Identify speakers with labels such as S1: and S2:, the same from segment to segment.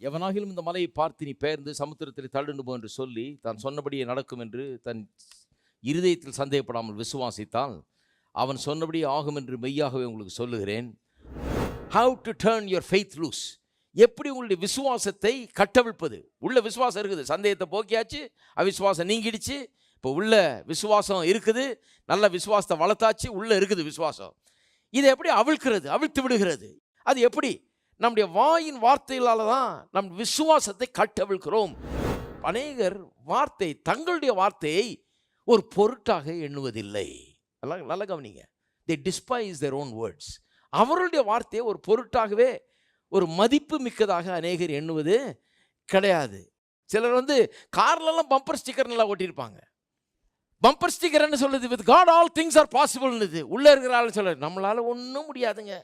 S1: எவனாகிலும் இந்த மலையை பார்த்து நீ பெயர்ந்து சமுத்திரத்தில் தள்ளுண்டுபோ என்று சொல்லி தான் சொன்னபடியே நடக்கும் என்று தன் இருதயத்தில் சந்தேகப்படாமல் விசுவாசித்தால் அவன் சொன்னபடியே ஆகும் என்று மெய்யாகவே உங்களுக்கு சொல்லுகிறேன். How to turn your faith loose எப்படி உங்களுடைய விசுவாசத்தை கட்டவிழ்ப்பது? உள்ள விசுவாசம் இருக்குது. சந்தேகத்தை போக்கியாச்சு அவிசுவாசம் நீங்கிடுச்சு. இப்போ உள்ள விசுவாசம் இருக்குது. நல்ல விசுவாசத்தை வளர்த்தாச்சு உள்ளே இருக்குது விசுவாசம். இதை எப்படி அவிழ்க்கிறது? அவிழ்த்து விடுகிறது. அது எப்படி? நம்முடைய வாயின் வார்த்தைகளால் தான் நம் விசுவாசத்தை கட்டவிழ்கிறோம் அநேகர் வார்த்தை தங்களுடைய வார்த்தையை ஒரு பொருட்டாக எண்ணுவதில்லை. நல்லா நல்லா கவனிங்க. They despise their own words அவர்களுடைய வார்த்தையை ஒரு பொருட்டாகவே ஒரு மதிப்பு மிக்கதாக அநேகர் எண்ணுவது கிடையாது. சிலர் வந்து கார்லலாம் பம்பர் ஸ்டிக்கர் நல்லா ஓட்டியிருப்பாங்க. பம்பர் ஸ்டிக்கர் என்ன சொல்லுது with God all things are பாசிபிள்னுது உள்ளே இருக்கிற ஆள் சொல்ல நம்மளால் ஒன்றும் முடியாதுங்க.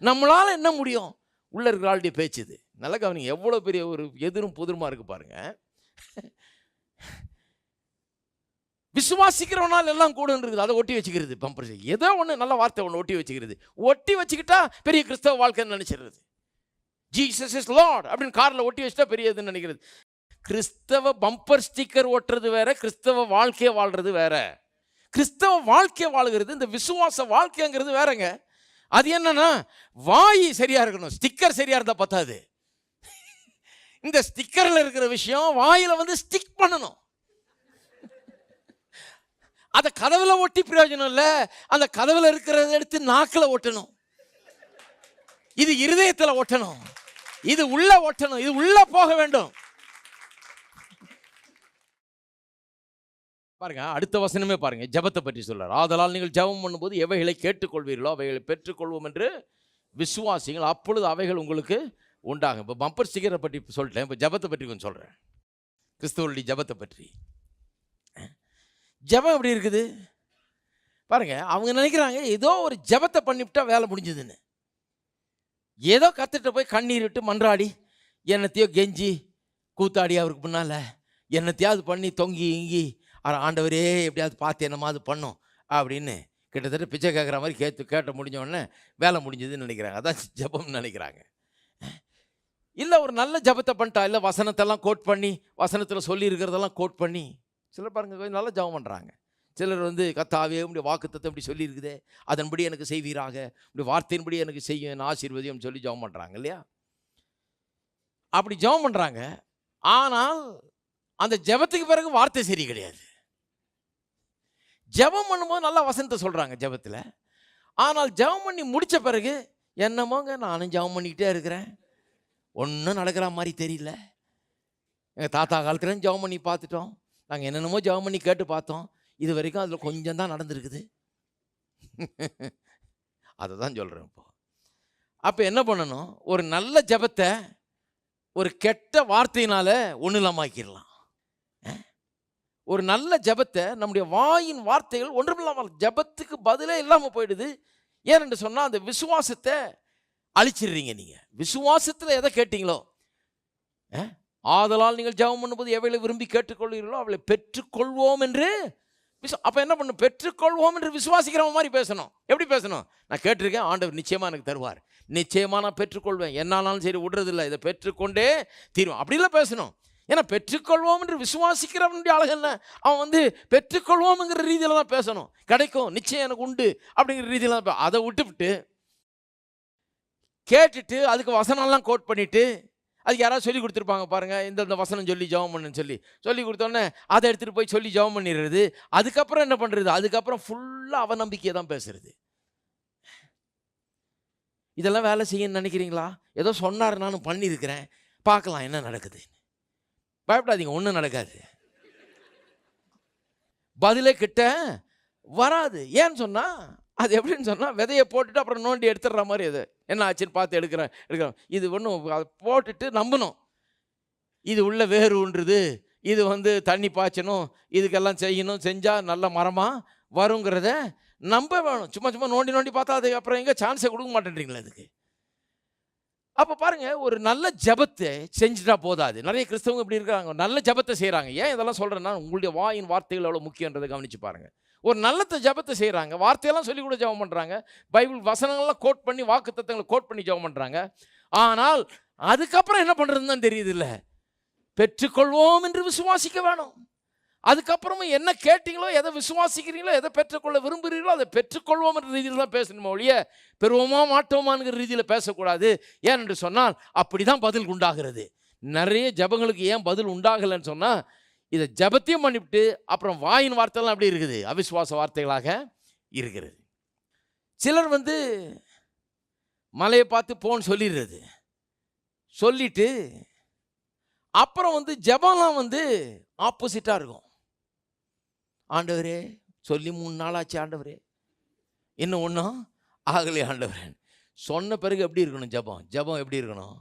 S1: நம்மளால் என்ன முடியும்? உள்ளே இருக்கிற ஆளுடைய பேச்சு இது நல்லா கவனிங்க எவ்வளோ பெரிய ஒரு எதிரும் புதிருமா இருக்கு பாருங்க. விசுவாசிக்கிறவனால் எல்லாம் கூட அதை ஒட்டி வச்சுக்கிறது பம்பர் ஏதோ ஒன்று நல்ல வார்த்தை ஒன்று ஒட்டி வச்சுக்கிறது. ஒட்டி வச்சுக்கிட்டா பெரிய கிறிஸ்தவ வாழ்க்கைன்னு நினச்சிடுறது. ஜீசஸ் இஸ் லார்ட் அப்படின்னு காரில் ஒட்டி வச்சுட்டா பெரிய இதுன்னு நினைக்கிறது. கிறிஸ்தவ பம்பர் ஸ்டிக்கர் ஒட்டுறது வேற கிறிஸ்தவ வாழ்க்கையை வாழ்கிறது வேற. கிறிஸ்தவ வாழ்க்கையை வாழ்கிறது இந்த விசுவாச வாழ்க்கைங்கிறது வேறங்க. அது என்னன்னா வாய் சரியா இருக்கணும். ஸ்டிக்கர் சரியா இருந்தால் பத்தாது. இந்த ஸ்டிக்கரில் இருக்கிற விஷயம் வாயில் வந்து ஸ்டிக் பண்ணணும். அதை கதவுல ஒட்டி பிரயோஜனம் இல்லை. அந்த கதவுல இருக்கிறத எடுத்து நாக்கில் ஒட்டணும். இது இருதயத்தில் ஒட்டணும். இது உள்ள ஒட்டணும். இது உள்ள போக வேண்டும். பாருங்க அடுத்த வசனமே பாருங்க ஜெபத்தை பற்றி சொல்றார். ஆதலால் நீங்கள் ஜெபம் பண்ணும்போது எவைகளை கேட்டுக்கொள்வீர்களோ அவைகளை பெற்றுக்கொள்வோம் என்று விசுவாசிங்கள் அப்பொழுது அவைகள் உங்களுக்கு உண்டாகும். இப்போ பம்பர் ஸ்டிக்கரை பற்றி சொல்லிட்டேன் இப்போ ஜெபத்தை பற்றி கொஞ்சம் சொல்கிறேன் கிறிஸ்துவருடைய ஜெபத்தை பற்றி. ஜெபம் எப்படி இருக்குது? பாருங்க அவங்க நினைக்கிறாங்க ஏதோ ஒரு ஜெபத்தை பண்ணிவிட்டா வேலை முடிஞ்சதுன்னு. ஏதோ கத்துட்டு போய் கண்ணீர் விட்டு மன்றாடி என்னத்தையோ கெஞ்சி கூத்தாடி அவருக்கு முன்னால் என்னத்தையாவது பண்ணி தொங்கி இங்கி ஆண்டவரே எப்படியாவது பார்த்து என்னமாவது பண்ணும் அப்படின்னு கிட்டத்தட்ட பிச்சை கேட்குற மாதிரி கேட்டு கேட்ட முடிஞ்ச உடனே வேலை முடிஞ்சதுன்னு நினைக்கிறாங்க. அதான் ஜெபம்னு நினைக்கிறாங்க. இல்லை ஒரு நல்ல ஜெபத்தை பண்ணிட்டா இல்லை வசனத்தெல்லாம் கோட் பண்ணி வசனத்தில் சொல்லி இருக்கிறதெல்லாம் கோட் பண்ணி சிலர் பாருங்க கொஞ்சம் நல்லா ஜெபம் பண்ணுறாங்க சிலர் வந்து கத்தாவே இப்படி வாக்குத்தத்தை இப்படி சொல்லியிருக்குதே அதன்படி எனக்கு செய்வீராக இப்படி வார்த்தையின்படி எனக்கு செய்யும் என் ஆசீர்வதியம் சொல்லி ஜெபம் பண்ணுறாங்க இல்லையா? அப்படி ஜெபம் பண்ணுறாங்க ஆனால் அந்த ஜெபத்துக்கு பிறகு வார்த்தை சரி கிடையாது. ஜெபம் பண்ணும்போது நல்லா வசனத்தை சொல்கிறாங்க ஜெபத்தில். ஆனால் ஜெபம் பண்ணி முடித்த பிறகு என்னமோங்க நானும் ஜெபம் பண்ணிக்கிட்டே இருக்கிறேன். ஒன்றும் நடக்கிற மாதிரி தெரியல. எங்கள் தாத்தா காலத்துல ஜெபம் பண்ணி பார்த்துட்டோம். நாங்கள் என்னென்னமோ ஜெபம் பண்ணி கேட்டு பார்த்தோம். இது வரைக்கும் அதில் கொஞ்சம் தான் நடந்திருக்குது. அதை தான் சொல்கிறேன் இப்போ. அப்போ என்ன பண்ணணும்? ஒரு நல்ல ஜெபத்தை ஒரு கெட்ட வார்த்தையினால் ஒன்றும் இல்லாமாக்கிடலாம் ஒரு நல்ல ஜெபத்தை நம்முடைய வாயின் வார்த்தைகள் ஒன்றுமில்லாமல் ஜெபத்துக்கு பதிலே இல்லாமல் போயிடுது. ஏனென்று சொன்னால் அந்த விசுவாசத்தை அழிச்சிடுறீங்க நீங்கள் விசுவாசத்தில் எதை கேட்டீங்களோ? ஆதலால் நீங்கள் ஜெபம் பண்ணும்போது எவைகளை விரும்பி கேட்டுக்கொள்கிறீர்களோ அவளை பெற்றுக்கொள்வோம் என்று விசு அப்போ என்ன பண்ணும்? பெற்றுக்கொள்வோம் என்று விசுவாசிக்கிற மாதிரி பேசணும். எப்படி பேசணும்? நான் கேட்டிருக்கேன் ஆண்டவர் நிச்சயமாக எனக்கு தருவார். நிச்சயமாக நான் பெற்றுக்கொள்வேன். என்னானாலும் சரி விடுறதில்ல. இதை பெற்றுக்கொண்டே தீரும் அப்படிலாம் பேசணும். ஏன்னா பெற்றுக்கொள்வோம் என்று விசுவாசிக்கிறவனுடைய அழகு என்ன? அவன் வந்து பெற்றுக்கொள்வோம்ங்கிற ரீதியில் தான் பேசணும். கிடைக்கும் நிச்சயம் எனக்கு உண்டு அப்படிங்கிற ரீதியில் தான் பே- அதை விட்டுவிட்டு கேட்டுட்டு அதுக்கு வசனம்லாம் கோட் பண்ணிவிட்டு அதுக்கு யாராவது சொல்லி கொடுத்துருப்பாங்க பாருங்கள் இந்தந்த வசனம் சொல்லி ஜெபம் பண்ணுன்னு சொல்லி. சொல்லி கொடுத்தோன்னே அதை எடுத்துகிட்டு போய் சொல்லி ஜெபம் பண்ணிடுறது. அதுக்கப்புறம் என்ன பண்ணுறது அதுக்கப்புறம் ஃபுல்லாக அவநம்பிக்கையை தான் பேசுறது. இதெல்லாம் வேலை செய்யணும்னு நினைக்கிறீங்களா? ஏதோ சொன்னார் நானும் பண்ணியிருக்கிறேன். பார்க்கலாம் என்ன நடக்குது பயப்படாதீங்க ஒன்றும் நடக்காது. பதிலே கிட்ட வராது. ஏன்னு சொன்னால் அது எப்படின்னு சொன்னால் விதையை போட்டுட்டு அப்புறம் நோண்டி எடுத்துடுற மாதிரி அது. என்ன ஆச்சுன்னு பார்த்து எடுக்கிறேன் எடுக்கிறேன். இது ஒன்றும் அதை போட்டுட்டு நம்பணும். இது உள்ள வேறு ஊன்றுது. இது வந்து தண்ணி பாய்ச்சணும். இதுக்கெல்லாம் செய்யணும். செஞ்சால் நல்ல மரமாக வருங்கிறத நம்ப வேணும். சும்மா சும்மா நோண்டி நோண்டி பார்த்தா அதுக்கப்புறம் எங்கே சான்ஸை கொடுக்க மாட்டேன்றீங்களா அதுக்கு. அப்போ பாருங்க ஒரு நல்ல ஜெபத்தை செஞ்சுட்டா போதாது. நிறைய கிறிஸ்தவங்க இப்படி இருக்காங்க. நல்ல ஜெபத்தை செய்கிறாங்க ஏன் இதெல்லாம் சொல்கிறேன்னா உங்களுடைய வாயின் வார்த்தைகள் எவ்வளோ முக்கியன்றதை கவனிச்சு பாருங்க. ஒரு நல்ல ஜெபத்தை செய்கிறாங்க வார்த்தையெல்லாம் சொல்லி கூட ஜெபம் பண்ணுறாங்க பைபிள் வசனங்கள்லாம் கோட் பண்ணி வாக்கு தத்துவங்களை கோட் பண்ணி ஜபம் பண்ணுறாங்க ஆனால் அதுக்கப்புறம் என்ன பண்ணுறதுன்னு தான் தெரியுது இல்லை பெற்றுக்கொள்வோம் என்று விசுவாசிக்க வேணும். அதுக்கப்புறமும் என்ன கேட்டீங்களோ எதை விசுவாசிக்கிறீங்களோ எதை பெற்றுக்கொள்ள விரும்புகிறீங்களோ அதை பெற்றுக்கொள்வோம் என்ற ரீதியில் தான் பேசணுமோ ஒழிய பெறுவோமா மாட்டோமாங்கிற ரீதியில் பேசக்கூடாது. ஏன் என்று சொன்னால் அப்படி தான் பதில் உண்டாகிறது. நிறைய ஜபங்களுக்கு ஏன் பதில் உண்டாகலைன்னு சொன்னால் இதை ஜபத்தையும் பண்ணிவிட்டு அப்புறம் வாயின் வார்த்தைலாம் அப்படி இருக்குது? அவிசுவாச வார்த்தைகளாக இருக்கிறது. சிலர் வந்து மலையை பார்த்து போன்னு சொல்லிடுறது. சொல்லிட்டு அப்புறம் வந்து ஜபம்லாம் வந்து ஆப்போசிட்டாக இருக்கும். ஆண்டவரே சொல்லி மூணு நாள் ஆச்சு ஆண்டவரே. இன்னும் ஒன்றும் ஆகலையே ஆண்டவரே. சொன்ன பிறகு எப்படி இருக்கணும் ஜபம்? ஜபம் எப்படி இருக்கணும்?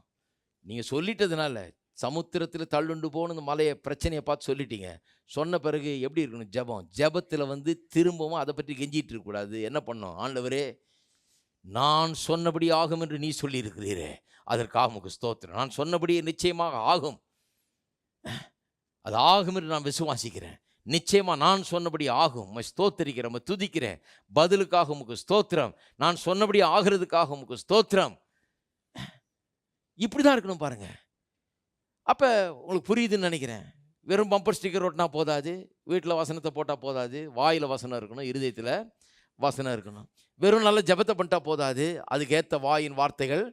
S1: நீங்கள் சொல்லிட்டதுனால சமுத்திரத்தில் தள்ளுண்டு போன இந்த மலையை பிரச்சனையை பார்த்து சொல்லிட்டீங்க. சொன்ன பிறகு எப்படி இருக்கணும் ஜபம்? ஜபத்தில் வந்து திரும்பவும் அதை பற்றி கெஞ்சிகிட்டு இருக்கக்கூடாது என்ன பண்ணோம்? ஆண்டவரே நான் சொன்னபடி ஆகும் என்று நீ சொல்லியிருக்கிறீரே. அதற்காக உமக்கு ஸ்தோத்திரம். நான் சொன்னபடியே நிச்சயமாக ஆகும். அது ஆகும் என்று நான் விசுவாசிக்கிறேன். நிச்சயமாக நான் சொன்னபடி ஆகும். உம்மை ஸ்தோத்தரிக்கிறேன் உம்மை துதிக்கிறேன். பதிலுக்காக உமக்கு ஸ்தோத்திரம். நான் சொன்னபடி ஆகிறதுக்காக உமக்கு ஸ்தோத்திரம். இப்படி தான் இருக்கணும் பாருங்க. அப்போ உங்களுக்கு புரியுதுன்னு நினைக்கிறேன். வெறும் பம்பர் ஸ்டிக்கர் ஓட்டினா போதாது. வீட்டில் வசனத்தை போட்டால் போதாது. வாயில் வசனம் இருக்கணும் இருதயத்தில் வசனம் இருக்கணும். வெறும் நல்ல ஜெபத்தை பண்ணிட்டா போதாது. அதுக்கேற்ற வாயின் வார்த்தைகள்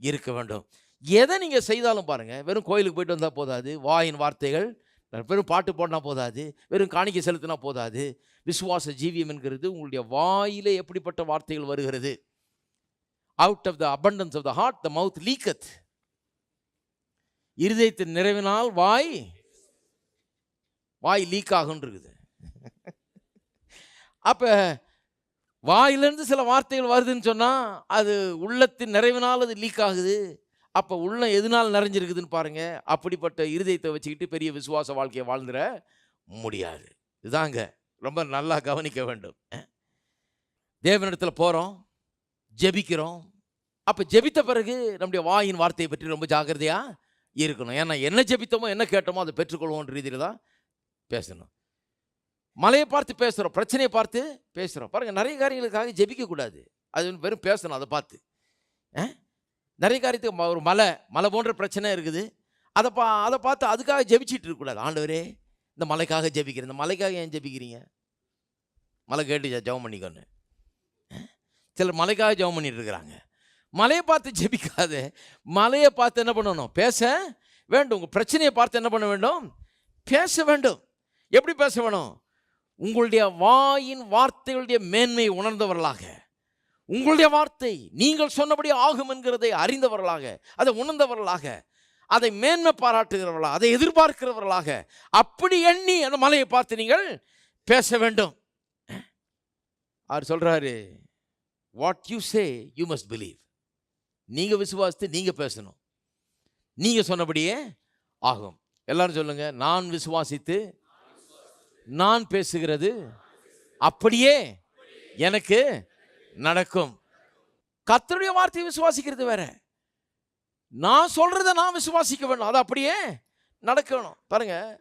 S1: இருக்க வேண்டும். எதை நீங்கள் செய்தாலும் பாருங்கள் வெறும் கோயிலுக்கு போயிட்டு வந்தால் போதாது. வாயின் வார்த்தைகள் வெறும் பாட்டு போடனா போதாது வெறும் காணிக்கை செலுத்தினா போதாது. விசுவாச ஜீவியம் என்கிறது உங்களுடைய வாயிலே எப்படிப்பட்ட வார்த்தைகள் வருகிறது? Out of the abundance of the heart the mouth leaketh இருதயத்தின் நிறைவினால் வாய் வாய் லீக் ஆகுன்றிருக்குது அப்போ வாயிலிருந்து சில வார்த்தைகள் வருதுன்னு சொன்னால் அது உள்ளத்தின் நிறைவினால் அது லீக் ஆகுது அப்போ உள்ள எதனால் நிறைஞ்சிருக்குதுன்னு பாருங்கள் அப்படிப்பட்ட இருதயத்தை வச்சுக்கிட்டு பெரிய விசுவாச வாழ்க்கையை வாழ்ந்துட முடியாது. இதாங்க. ரொம்ப நல்லா கவனிக்க வேண்டும். தேவனிடத்தில் போகிறோம் ஜெபிக்கிறோம். அப்போ ஜெபித்த பிறகு நம்முடைய வாயின் வார்த்தையை பற்றி ரொம்ப ஜாக்கிரதையாக இருக்கணும். ஏன்னா என்ன ஜெபித்தோமோ என்ன கேட்டோமோ அதை பெற்றுக்கொள்வோன்ற ரீதியில் தான் பேசணும். மலையை பார்த்து பேசுகிறோம் பிரச்சனையை பார்த்து பேசுகிறோம் பாருங்கள் நிறைய காரியங்களுக்காக ஜெபிக்கக்கூடாது. அது வெறும் பேசணும் அதை பார்த்து. ஆ? நிறைய காரியத்துக்கு ஒரு மலை மலை போன்ற பிரச்சனை இருக்குது. அதை பா அதை பார்த்து அதுக்காக ஜெபிச்சுட்டு இருக்கக்கூடாது ஆண்டவரே இந்த மலைக்காக ஜெபிக்கிறேன். இந்த மலைக்காக ஏன் ஜெபிக்கிறீங்க? மலை கேட்டு ஜெபம் பண்ணிக்கோன்னு. சிலர் மலைக்காக ஜெபம் பண்ணிட்டு இருக்கிறாங்க. மலையை பார்த்து ஜெபிக்காத மலையை பார்த்து என்ன பண்ணணும்? பேச வேண்டும். உங்கள் பிரச்சனையை பார்த்து என்ன பண்ண வேண்டும்? பேச வேண்டும். எப்படி பேச வேணும்? உங்களுடைய வாயின் வார்த்தைகளுடைய மேன்மையை உணர்ந்தவர்களாக. உங்களுடைய வார்த்தை நீங்கள் சொன்னபடி ஆகும் என்கிறதை அறிந்தவர்களாக அதை உணர்ந்தவர்களாக அதை மேன்மை பாராட்டுகிறவர்களாக அதை எதிர்பார்க்கிறவர்களாக அப்படி எண்ணி அந்த மலையை பார்த்து நீங்கள் பேச வேண்டும். அவர் சொல்கிறாரு what you say you must believe நீங்கள் விசுவாசித்து நீங்கள் பேசணும். நீங்கள் சொன்னபடியே ஆகும். எல்லாரும் சொல்லுங்கள் நான் விசுவாசித்து நான் பேசுகிறது அப்படியே எனக்கு நடக்கும். கத்தருடைய வார்த்தையை விசுவாசிக்கிறது வேற. நான் சொல்றத நான் விசுவாசிக்க வேணும் அது அப்படியே நடக்கணும். பாருங்க.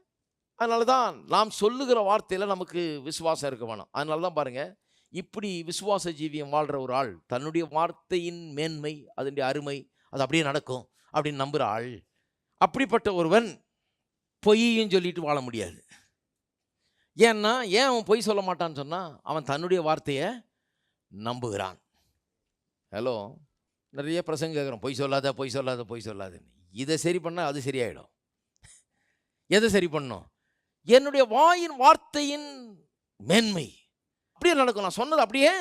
S1: அதனால தான் நாம் சொல்லுகிற வார்த்தையில் நமக்கு விசுவாசம் இருக்க வேணும். அதனால தான் பாருங்க. இப்படி விசுவாச ஜீவியம் வாழ்கிற ஒரு ஆள் தன்னுடைய வார்த்தையின் மேன்மை அதனுடைய அருமை அது அப்படியே நடக்கும் அப்படின்னு நம்புகிற ஆள். அப்படிப்பட்ட ஒருவன் பொய்யும் சொல்லிட்டு வாழ முடியாது. ஏன்னா ஏன் அவன் பொய் சொல்ல மாட்டான்னு சொன்னால் அவன் தன்னுடைய வார்த்தையை நம்புகிறான். ஹலோ நிறைய பிரசங்க கேட்குறோம். பொய் சொல்லாத பொய் சொல்லாத பொய் சொல்லாதுன்னு. இதை சரி பண்ணால் அது சரியாயிடும். எதை சரி பண்ணும் என்னுடைய வாயின் வார்த்தையின் மேன்மை. அப்படியே நடக்கும். நான் சொன்னது அப்படியே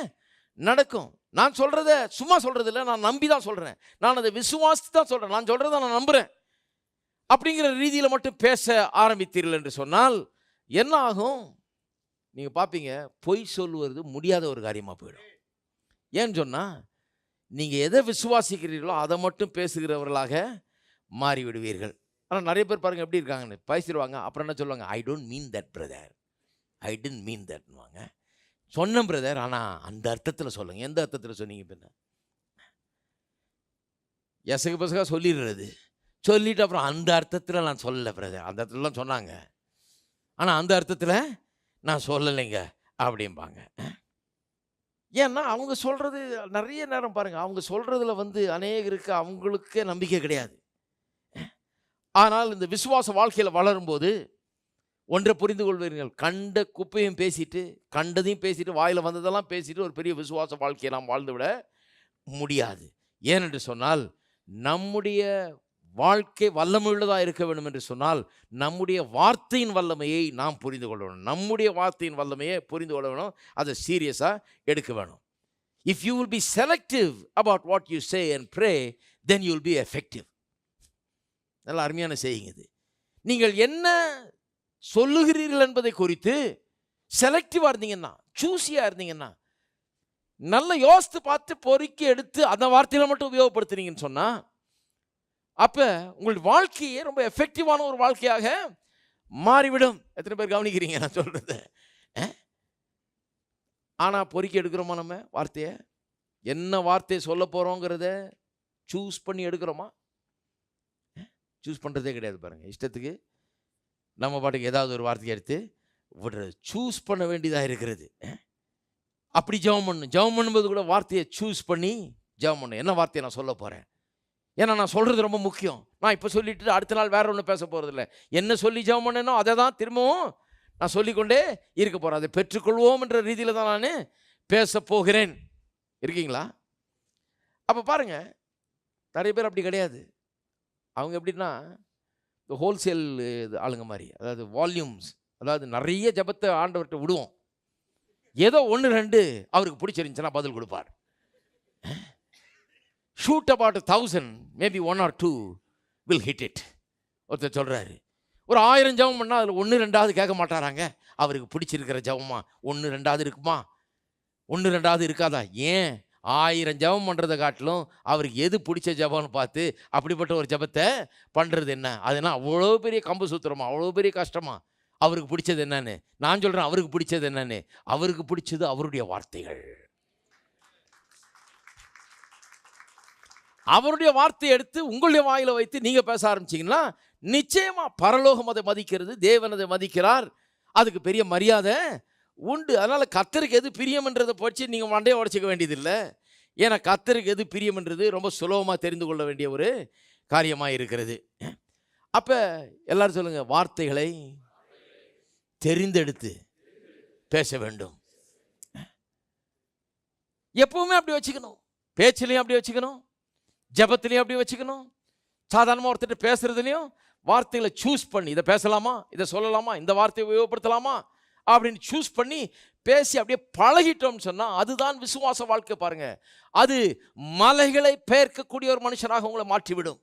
S1: நடக்கும். நான் சொல்கிறத சும்மா சொல்கிறது இல்லை நான் நம்பி தான் சொல்கிறேன் நான் அதை விசுவாசித்து தான் சொல்கிறேன் நான் சொல்கிறத நான் நம்புகிறேன் அப்படிங்கிற ரீதியில் மட்டும் பேச ஆரம்பித்தீர்கள் என்று சொன்னால் என்ன ஆகும் நீங்கள் பார்ப்பீங்க பொய் சொல்லுவது முடியாத ஒரு காரியமாக போயிடும். ஏன்னு சொன்னால் நீங்கள் எதை விசுவாசிக்கிறீர்களோ அதை மட்டும் பேசுகிறவர்களாக மாறிவிடுவீர்கள். ஆனால் நிறைய பேர் பாருங்கள் எப்படி இருக்காங்கன்னு பேசிடுவாங்க அப்புறம் என்ன சொல்லுவாங்க? I don't mean that brother I didn't mean தட்னுவாங்க சொன்னேன் பிரதர் ஆனால் அந்த அர்த்தத்தில் சொல்லுங்கள் எந்த அர்த்தத்தில் சொன்னீங்க பின்ன? எசகு பசகா சொல்லிடுறது. சொல்லிவிட்டு அப்புறம் அந்த அர்த்தத்தில் நான் சொல்லலை பிரதர் அந்த அர்த்தத்துலலாம் சொன்னாங்க. ஆனால் அந்த அர்த்தத்தில் நான் சொல்லலைங்க அப்படிம்பாங்க. ஏன்னா அவங்க சொல்கிறது நிறைய நேரம் பாருங்கள் அவங்க சொல்கிறதுல வந்து அநேகருக்கு அவங்களுக்கே நம்பிக்கை கிடையாது. ஆனால் இந்த விசுவாச வாழ்க்கையில் வளரும்போது ஒன்றை புரிந்து கொள்வீர்கள். கண்ட குப்பையும் பேசிட்டு கண்டதையும் பேசிட்டு வாயில் வந்ததெல்லாம் பேசிட்டு ஒரு பெரிய விசுவாச வாழ்க்கையை நாம் வாழ்ந்து விட முடியாது. ஏனென்று சொன்னால் நம்முடைய வாழ்க்கை வல்லமையுள்ளதாக இருக்க வேண்டும் என்று சொன்னால் நம்முடைய வார்த்தையின் வல்லமையை நாம் புரிந்து கொள்ள வேணும். நம்முடைய வார்த்தையின் வல்லமையை புரிந்து கொள்ள வேணும். அதை சீரியஸாக எடுக்க வேணும். If you will be selective about what you say and pray then you will be effective நல்லா அருமையான செய்யுங்க இது. நீங்கள் என்ன சொல்லுகிறீர்கள் என்பதை குறித்து செலக்டிவாக இருந்தீங்கன்னா சூஸியாக இருந்தீங்கன்னா நல்ல யோசித்து பார்த்து பொறுக்கி எடுத்து அந்த வார்த்தையில மட்டும் உபயோகப்படுத்துனீங்கன்னு சொன்னால் அப்போ உங்களுடைய வாழ்க்கையே ரொம்ப எஃபெக்டிவான ஒரு வாழ்க்கையாக மாறிவிடும். எத்தனை பேர் கவனிக்கிறீங்க நான் சொல்கிறது ஆனால் பொறுக்கி எடுக்கிறோமா நம்ம வார்த்தையை? என்ன வார்த்தையை சொல்ல போகிறோங்கிறத சூஸ் பண்ணி எடுக்கிறோமா? சூஸ் பண்ணுறதே கிடையாது பாருங்கள் இஷ்டத்துக்கு நம்ம பாட்டுக்கு ஏதாவது ஒரு வார்த்தையை எடுத்து விடுறது. சூஸ் பண்ண வேண்டியதாக இருக்கிறது. அப்படி ஜெபம் பண்ணும் ஜெபம் பண்ணும்போது கூட வார்த்தையை சூஸ் பண்ணி ஜெபம் பண்ணும் என்ன வார்த்தையை நான் சொல்ல போகிறேன் ஏன்னா நான் சொல்கிறது ரொம்ப முக்கியம். நான் இப்போ சொல்லிட்டு அடுத்த நாள் வேற ஒன்றும் பேச போகிறதில்ல என்ன சொல்லி ஜெபம் பண்ணனோ அதை தான் திரும்பவும் நான் சொல்லிக்கொண்டே இருக்க போகிறேன் அதை பெற்றுக்கொள்வோம் என்ற ரீதியில் தான் நான் பேச போகிறேன். இருக்கீங்களா? அப்போ பாருங்கள் நிறைய பேர் அப்படி கிடையாது. அவங்க எப்படின்னா இந்த ஹோல்சேல் ஆளுங்க மாதிரி அதாவது வால்யூம்ஸ் அதாவது நிறைய ஜபத்தை ஆண்டவர்கிட்ட விடுவோம். ஏதோ ஒன்று ரெண்டு அவருக்கு பிடிச்சிருந்துச்சுன்னா பதில் கொடுப்பார். Shoot about thousand maybe one or two will hit it ஒருத்தர் சொல்கிறாரு ஒரு ஆயிரம் ஜெபம் பண்ணால் அதில் ஒன்று ரெண்டாவது கேட்க மாட்டாராங்க. அவருக்கு பிடிச்சிருக்கிற ஜபமா? ஒன்று ரெண்டாவது இருக்குமா? ஒன்று ரெண்டாவது இருக்காதா? ஏன்? ஆயிரம் ஜெபம் பண்ணுறதை காட்டிலும் அவருக்கு எது பிடிச்ச ஜெபம்னு பார்த்து அப்படிப்பட்ட ஒரு ஜெபத்தை பண்ணுறது என்ன? அதுனா அவ்வளோ பெரிய கம்பு சூத்திரமா? அவ்வளோ பெரிய கஷ்டமா? அவருக்கு பிடிச்சது என்னன்னு? நான் சொல்கிறேன் அவருக்கு பிடிச்சது என்னன்னு? அவருக்கு பிடிச்சது அவருடைய வார்த்தைகள். அவருடைய வார்த்தையை எடுத்து உங்களுடைய வாயில வைத்து நீங்கள் பேச ஆரம்பிச்சிங்கன்னா நிச்சயமாக பரலோகம் அதை மதிக்கிறது தேவன் அதை மதிக்கிறார். அதுக்கு பெரிய மரியாதை உண்டு. அதனால் கத்தருக்கு எது பிரியம்ன்றதை பற்றி நீங்கள் மண்டையை உடச்சிக்க வேண்டியதில்லை. ஏன்னா கத்தருக்கு எது பிரியம்ன்றது ரொம்ப சுலபமாக தெரிந்து கொள்ள வேண்டிய ஒரு காரியமாக இருக்கிறது. அப்போ எல்லாரும் சொல்லுங்கள் வார்த்தைகளை தெரிந்தெடுத்து பேச வேண்டும். எப்பவுமே அப்படி வச்சுக்கணும். பேச்சிலையும் அப்படி வச்சுக்கணும். ஜெபத்திலையும் அப்படி வச்சுக்கணும். சாதாரணமாக ஒருத்தர் பேசுகிறதுலையும் வார்த்தைகளை சூஸ் பண்ணி இதை பேசலாமா இதை சொல்லலாமா இந்த வார்த்தையை உபயோகப்படுத்தலாமா அப்படின்னு சூஸ் பண்ணி பேசி அப்படியே பழகிட்டோம்னு சொன்னால் அதுதான் விசுவாச வாழ்க்கை பாருங்க. அது மலைகளை பெயர்க்கக்கூடிய ஒரு மனுஷனாக உங்களை மாற்றிவிடும்.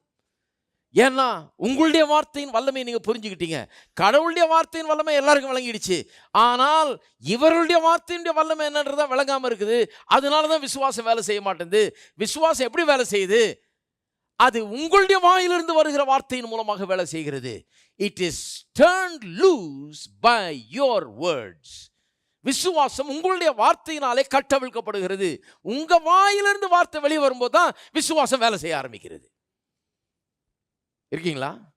S1: ஏன்னா உங்களுடைய வார்த்தையின் வல்லமையை நீங்கள் புரிஞ்சுக்கிட்டீங்க. கடவுளுடைய வார்த்தையின் வல்லமை எல்லாருக்கும் விளங்கிடுச்சு. ஆனால் இவருடைய வார்த்தையினுடைய வல்லமை என்னன்றதா விளங்காமல் இருக்குது. அதனால தான் விசுவாசம் வேலை செய்ய மாட்டேங்குது. விசுவாசம் எப்படி வேலை செய்யுது? அது உங்களுடைய வாயிலிருந்து வருகிற வார்த்தையின் மூலமாக வேலை செய்கிறது. It is turn loose by your words விசுவாசம் உங்களுடைய வார்த்தையினாலே கட்டவிழ்க்கப்படுகிறது. உங்க வாயிலிருந்து வார்த்தை வெளியே வரும்போது தான் விசுவாசம் வேலை செய்ய ஆரம்பிக்கிறது. இருக்கீங்களா?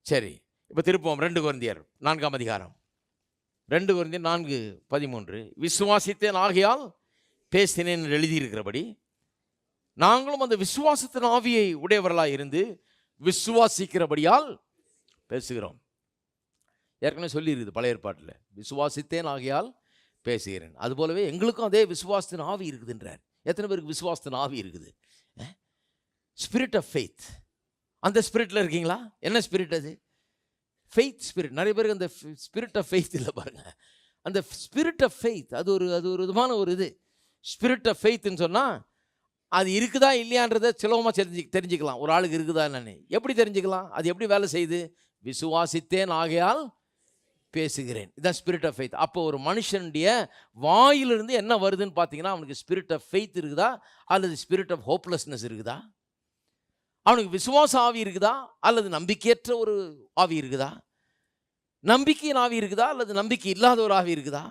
S1: சரி இப்போ திருப்போம் ரெண்டு குழந்தையர் நான்காம் அதிகாரம். ரெண்டு குழந்தையர் நான்கு பதிமூன்று. விசுவாசித்தேன் ஆகையால் பேசினேன் என்று எழுதியிருக்கிறபடி நாங்களும் அந்த விசுவாசத்தின் ஆவியை உடையவர்களாக இருந்து விசுவாசிக்கிறபடியால் பேசுகிறோம். ஏற்கனவே சொல்லியிருக்குது பழைய ஏற்பாட்டில். விசுவாசித்தேன் ஆகையால் பேசுகிறேன். அதுபோலவே எங்களுக்கும் அதே விசுவாசத்தின் ஆவி இருக்குதுன்றார். எத்தனை பேருக்கு விசுவாசத்தின் ஆவி இருக்குது? ஸ்பிரிட் ஆஃப் ஃபெய்த் அந்த ஸ்பிரிட்டில் இருக்கீங்களா? என்ன ஸ்பிரிட் அது? ஃபெய்த் ஸ்பிரிட் நிறைய பேருக்கு அந்த ஸ்பிரிட் ஆஃப் ஃபெய்த் இல்லை பாருங்க. அந்த ஸ்பிரிட் ஆஃப் ஃபெய்த் அது ஒரு அது ஒரு விதமான ஒரு இது. ஸ்பிரிட் ஆஃப் ஃபெய்த்துன்னு சொன்னால் அது இருக்குதா இல்லையான்றதை சுலபமாக தெரிஞ்சு தெரிஞ்சுக்கலாம். ஒரு ஆளுக்கு இருக்குதா என்னன்னு. எப்படி தெரிஞ்சுக்கலாம்? அது எப்படி வேலை செய்யுது? விசுவாசித்தேன் ஆகையால் பேசுகிறேன். இதான் ஸ்பிரிட் ஆஃப் ஃபெய்த் அப்போ ஒரு மனுஷனுடைய வாயிலிருந்து என்ன வருதுன்னு பார்த்தீங்கன்னா அவனுக்கு ஸ்பிரிட் ஆஃப் ஃபெய்த் இருக்குதா? அல்லது ஸ்பிரிட் ஆஃப் ஹோப்லெஸ்னஸ் இருக்குதா? அவனுக்கு விசுவாச ஆவி இருக்குதா? அல்லது நம்பிக்கையற்ற ஒரு ஆவி இருக்குதா? நம்பிக்கையின் ஆவி இருக்குதா? அல்லது நம்பிக்கை இல்லாத ஒரு ஆவி இருக்குதா?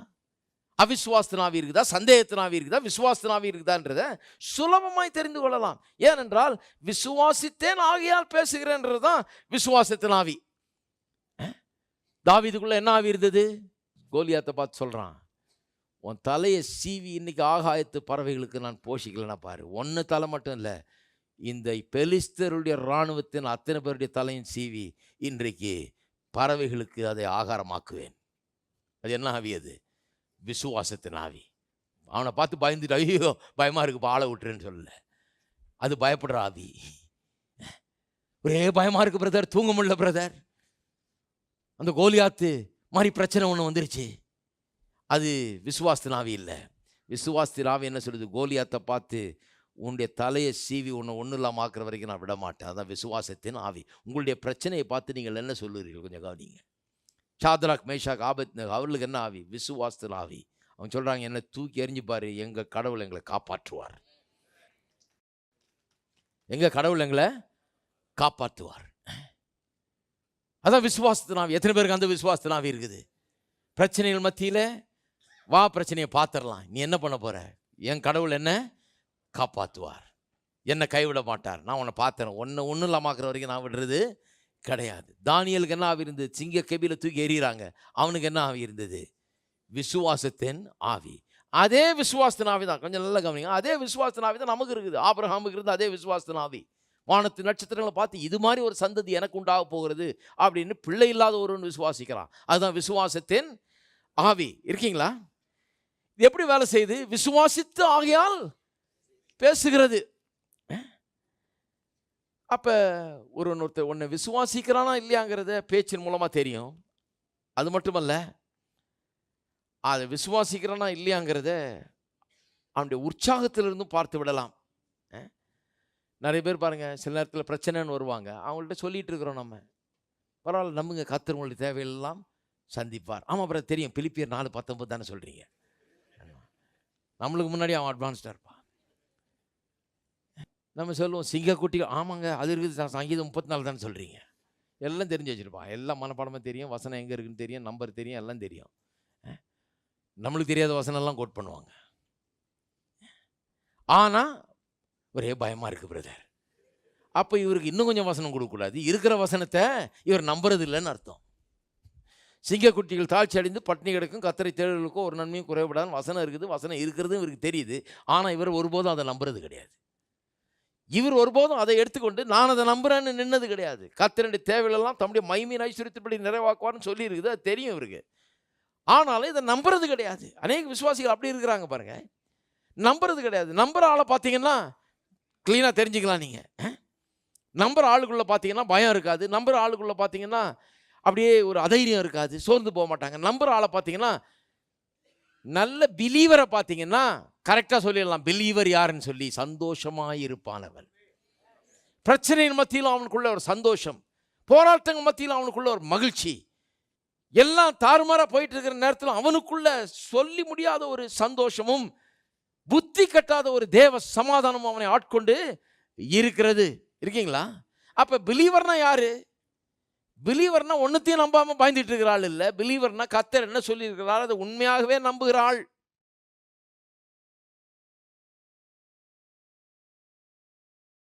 S1: அவிசுவாசத்தின் ஆவி இருக்குதா? சந்தேகத்தின் ஆவி இருக்குதா? விசுவாசத்தின் ஆவி இருக்குதான்றத சுலபமாய் தெரிந்து கொள்ளலாம். ஏனென்றால் விசுவாசித்தேன் ஆகையால் பேசுகிறேன்றது தான் விசுவாசத்தின் ஆவி. தாவீதுக்குள்ள என்ன ஆவி இருந்தது? கோலியாத்தை பார்த்து சொல்கிறான் உன் தலையை சீவி இன்னைக்கு ஆகாயத்து பறவைகளுக்கு நான் போஷிக்கலன்னா பாரு. ஒன்று தலை மட்டும் இல்லை இந்த பெலிஸ்தருடைய இராணுவத்தின் அத்தனை பேருடைய தலையும் சீவி இன்றைக்கு பறவைகளுக்கு அதை ஆகாரமாக்குவேன். அது என்ன ஆவி அது? விசுவாசத்தின் ஆவி. அவனை பார்த்து பயந்துட்டு ஐயோ பயமா இருக்கு ஆளை விட்டுருன்னு சொல்லல. அது பயப்படுற ஆவி. ஒரே பயமா இருக்கு பிரதர் தூங்க முடியல பிரதர் அந்த கோலியாத்து மாதிரி பிரச்சனை ஒன்று வந்துருச்சு. அது விசுவாசத்தின் ஆவி இல்லை. விசுவாசத்தின் ஆவி என்ன சொல்லுது? கோலியாத்தை பார்த்து உன்னுடைய தலையை சீவி உன்னை ஒன்றும் இல்லாமல் ஆக்குற வரைக்கும் நான் விட மாட்டேன் அதான் விசுவாசத்தின் ஆவி. உங்களுடைய பிரச்சனையை பார்த்து நீங்கள் என்ன சொல்லுவீர்கள்? கொஞ்சம் கவனிங்க. சாத்ராக் மேஷாக் ஆபத் அவர்களுக்கு என்ன ஆவி? விசுவாசத்தில் ஆவி. அவங்க சொல்கிறாங்க என்ன தூக்கி எறிஞ்சு பாரு. எங்கள் கடவுள் எங்களை காப்பாற்றுவார். எங்கள் கடவுள் எங்களை காப்பாற்றுவார். அதான் விசுவாசத்தின் ஆவி. எத்தனை பேருக்கு அந்த விசுவாசத்தின் ஆவி இருக்குது? பிரச்சனைகள் மத்தியில் வா பிரச்சனையை பார்த்துடலாம். நீ என்ன பண்ண போற? என் கடவுள் என்ன காப்பாற்றுவார் என்னை கைவிட மாட்டார். நான் உன்னை பார்த்தேன். ஒன்று ஒன்றும் இல்லாமாக்குற வரைக்கும் நான் விடுறது கிடையாது. தானியலுக்கு என்ன ஆவி இருந்தது? சிங்க கபியில் தூக்கி எறிகிறாங்க. அவனுக்கு என்ன ஆவி இருந்தது? விசுவாசத்தின் ஆவி. அதே விசுவாசத்தின் ஆவி தான். கொஞ்சம் நல்லா கவனிங்க. அதே விசுவாசத்தின் ஆவி தான் நமக்கு இருக்குது. ஆபரஹாமுக்கு இருந்து அதே விசுவாசத்தின் ஆவி. வானத்து நட்சத்திரங்களை பார்த்து இது மாதிரி ஒரு சந்ததி எனக்கு உண்டாக போகிறது அப்படின்னு பிள்ளை இல்லாத ஒருவன் விசுவாசிக்கிறான். அதுதான் விசுவாசத்தின் ஆவி. இருக்கீங்களா? இது எப்படி வேலை செய்யுது? விசுவாசித்து ஆகையால் பேசுகிறது. அப்போ ஒரு ஒருத்தர் ஒன்று விசுவாசிக்கிறானா இல்லையாங்கிறத பேச்சின் மூலமாக தெரியும். அது மட்டுமல்ல அதை விசுவாசிக்கிறானா இல்லையாங்கிறத அவனுடைய உற்சாகத்திலிருந்தும் பார்த்து விடலாம். நிறைய பேர் பாருங்க சில நேரத்தில் பிரச்சனைன்னு வருவாங்க. அவங்கள்ட்ட சொல்லிகிட்டு இருக்கிறோம் நம்ம. பரவாயில்ல நம்புங்க. கத்திரவங்களுடைய தேவையெல்லாம் சந்திப்பார். ஆமாம் அப்புறம் தெரியும். பிலிப்பியர் நாலு பத்தொம்பது தானே சொல்கிறீங்க நம்மளுக்கு முன்னாடி அவன் அட்வான்ஸ்டாக இருப்பான். நம்ம சொல்லுவோம் சிங்கக்குட்டி ஆமாங்க அது இருக்குது சங்கீதம் முப்பத்தி நாலு தானே சொல்கிறீங்க எல்லாம் தெரிஞ்சு வச்சுருப்பான் எல்லாம் மனப்பாடமாக தெரியும் வசனம் எங்கே இருக்குன்னு தெரியும் நம்பர் தெரியும் எல்லாம் தெரியும். நம்மளுக்கு தெரியாத வசனம்லாம் கோட் பண்ணுவாங்க. ஆனால் ஒரே பயமாக இருக்குது பிரதர் அப்போ இவருக்கு இன்னும் கொஞ்சம் வசனம் கொடுக்கக்கூடாது. இருக்கிற வசனத்தை இவர் நம்புறது இல்லைன்னு அர்த்தம். சிங்கக்குட்டிகள் தாழ்ச்சி அடைந்து பட்னி கிடக்கும் கத்தரை தேடலுக்கும் ஒரு நன்மையும் குறைவிடாது வசனம் இருக்குது வசனம் இருக்கிறது இவருக்கு தெரியுது. ஆனால் இவர் ஒருபோதும் அதை நம்புறது கிடையாது. இவர் ஒருபோதும் அதை எடுத்துக்கொண்டு நான் அதை நம்புறேன்னு நின்னது கிடையாது. கத்தனுடைய தேவைகளெல்லாம் தம்முடைய மைமீன் ஐஸ்வர்யத்தின்படி நிறைவாக்குவார்னு சொல்லியிருக்குது. அது தெரியும் இவருக்கு. ஆனாலும் இதை நம்புறது கிடையாது. அநேக விசுவாசிகள் அப்படி இருக்கிறாங்க பாருங்க. நம்புறது கிடையாது. நம்புற ஆளை பார்த்தீங்கன்னா க்ளீனாக தெரிஞ்சுக்கலாம் நீங்கள் நம்புற ஆளுக்குள்ளே பார்த்தீங்கன்னா பயம் இருக்காது. நம்புற ஆளுக்குள்ளே பார்த்தீங்கன்னா அப்படியே ஒரு அதைரியம் இருக்காது. சோர்ந்து போக மாட்டாங்க. நம்புற ஆளை பார்த்தீங்கன்னா நல்ல பிலீவரை பார்த்தீங்கன்னா கரெக்டாக சொல்லிடலாம். பிலீவர் யாருன்னு சொல்லி சந்தோஷமாக இருப்பானவன் பிரச்சனையின் மத்தியில் அவனுக்குள்ள ஒரு சந்தோஷம். போராட்டங்கள் மத்தியில் அவனுக்குள்ள ஒரு மகிழ்ச்சி. எல்லாம் தாறுமாறாக போயிட்டு இருக்கிற நேரத்தில் அவனுக்குள்ள சொல்லி முடியாத ஒரு சந்தோஷமும் புத்தி கட்டாத ஒரு தேவ சமாதானமும் அவனை ஆட்கொண்டு இருக்கிறது. இருக்கீங்களா? அப்ப பிலீவர்னா யாரு? பிலீவர்னா ஒன்றுத்தையும் நம்பாம பயந்துட்டு இருக்கிறாள் இல்லை. பிலீவர்னா கத்தர் என்ன சொல்லியிருக்கிறாள் அதை உண்மையாகவே நம்புகிறாள்